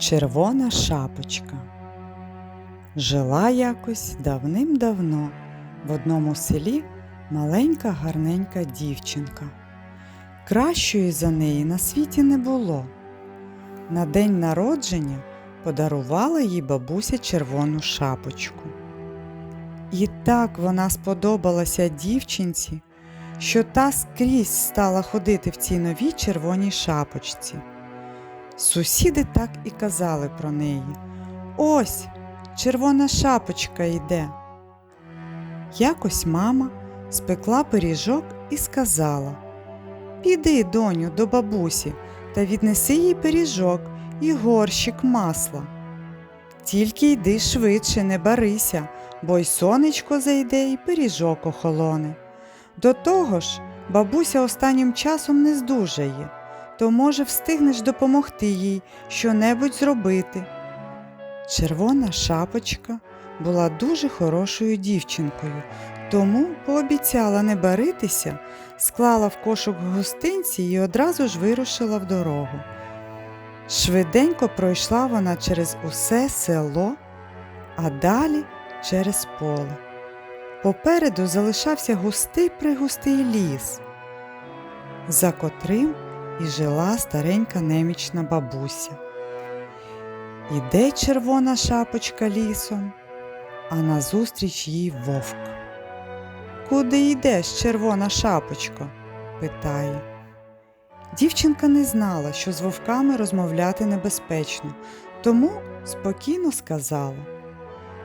Червона шапочка. Жила якось давним-давно в одному селі маленька гарненька дівчинка. Кращої за неї на світі не було. На день народження подарувала їй бабуся червону шапочку. І так вона сподобалася дівчинці, що та скрізь стала ходити в цій новій червоній шапочці. Сусіди так і казали про неї. Ось червона шапочка йде. Якось мама спекла пиріжок і сказала Піди, доню, до бабусі та віднеси їй пиріжок і горщик масла. Тільки йди швидше, не барися, бо й сонечко зайде, і пиріжок охолоне. До того ж, бабуся останнім часом не здужає то, може, встигнеш допомогти їй що-небудь зробити. Червона шапочка була дуже хорошою дівчинкою, тому пообіцяла не баритися, склала в кошик гостинці і одразу ж вирушила в дорогу. Швиденько пройшла вона через усе село, а далі через поле. Попереду залишався густий пригустий ліс, за котрим і жила старенька немічна бабуся. Іде червона шапочка лісом, а назустріч їй вовк. Куди йдеш, червона шапочко? питає. Дівчинка не знала, що з вовками розмовляти небезпечно, тому спокійно сказала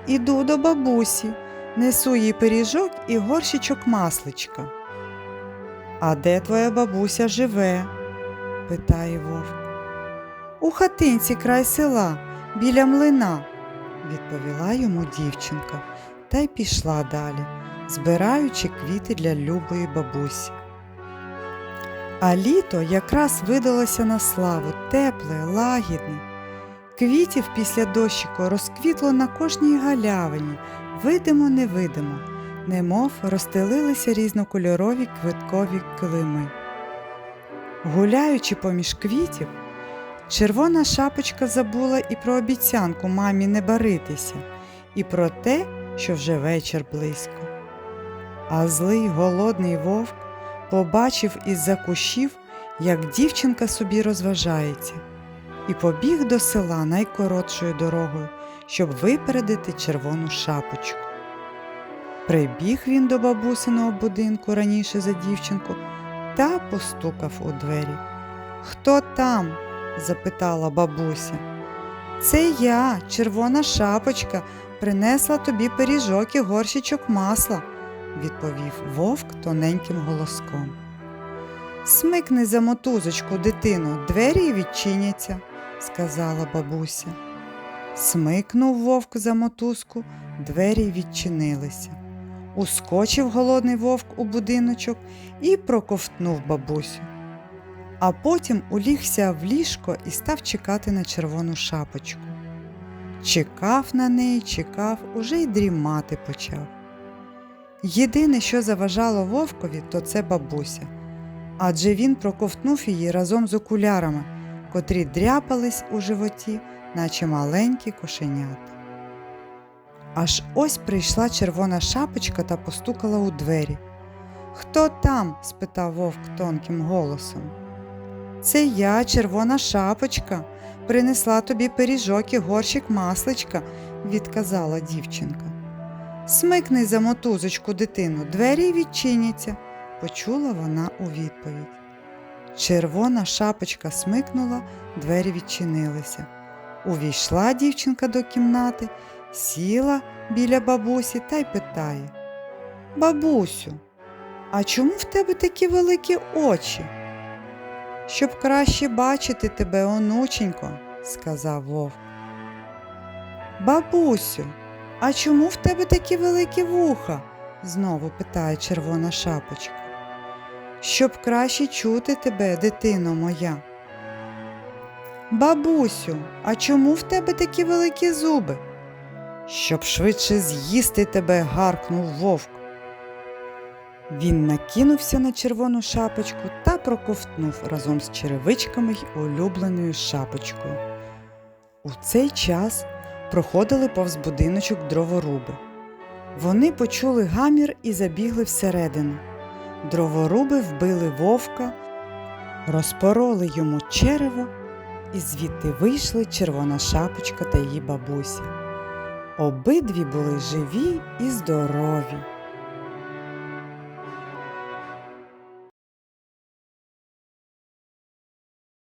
Іду до бабусі, несу їй пиріжок і горщичок масличка. А де твоя бабуся живе? Питає вовк. У хатинці край села, біля млина, відповіла йому дівчинка та й пішла далі, збираючи квіти для любої бабусі. А літо якраз видалося на славу тепле, лагідне. Квітів після дощику розквітло на кожній галявині, видимо, невидимо, немов розстелилися різнокольорові квиткові килими. Гуляючи поміж квітів, червона шапочка забула і про обіцянку мамі не баритися, і про те, що вже вечір близько. А злий голодний вовк побачив із-за кущів, як дівчинка собі розважається, і побіг до села найкоротшою дорогою, щоб випередити червону шапочку. Прибіг він до бабусиного будинку раніше за дівчинку та постукав у двері. Хто там? запитала бабуся. Це я, червона шапочка, принесла тобі пиріжок і горщичок масла, відповів вовк тоненьким голоском. Смикни за мотузочку, дитину, двері відчиняться, сказала бабуся. Смикнув вовк за мотузку, двері відчинилися. Ускочив голодний вовк у будиночок і проковтнув бабусю. А потім улігся в ліжко і став чекати на червону шапочку. Чекав на неї, чекав, уже й дрімати почав. Єдине, що заважало вовкові, то це бабуся, адже він проковтнув її разом з окулярами, котрі дряпались у животі, наче маленькі кошенята. Аж ось прийшла червона шапочка та постукала у двері. Хто там? спитав вовк тонким голосом. Це я, червона шапочка, принесла тобі пиріжок і горщик масличка, відказала дівчинка. Смикни за мотузочку, дитину, двері відчиняться, почула вона у відповідь. Червона шапочка смикнула, двері відчинилися. Увійшла дівчинка до кімнати, сіла біля бабусі та й питає Бабусю, а чому в тебе такі великі очі? Щоб краще бачити тебе, онученько, сказав вовк. Бабусю, а чому в тебе такі великі вуха? знову питає червона шапочка. Щоб краще чути тебе, дитино моя. Бабусю, а чому в тебе такі великі зуби? Щоб швидше з'їсти тебе, гаркнув вовк. Він накинувся на червону шапочку та проковтнув разом з черевичками й улюбленою шапочкою. У цей час проходили повз будиночок дроворуби. Вони почули гамір і забігли всередину. Дроворуби вбили вовка, розпороли йому черево, і звідти вийшли червона шапочка та її бабуся. Обидві були живі і здорові.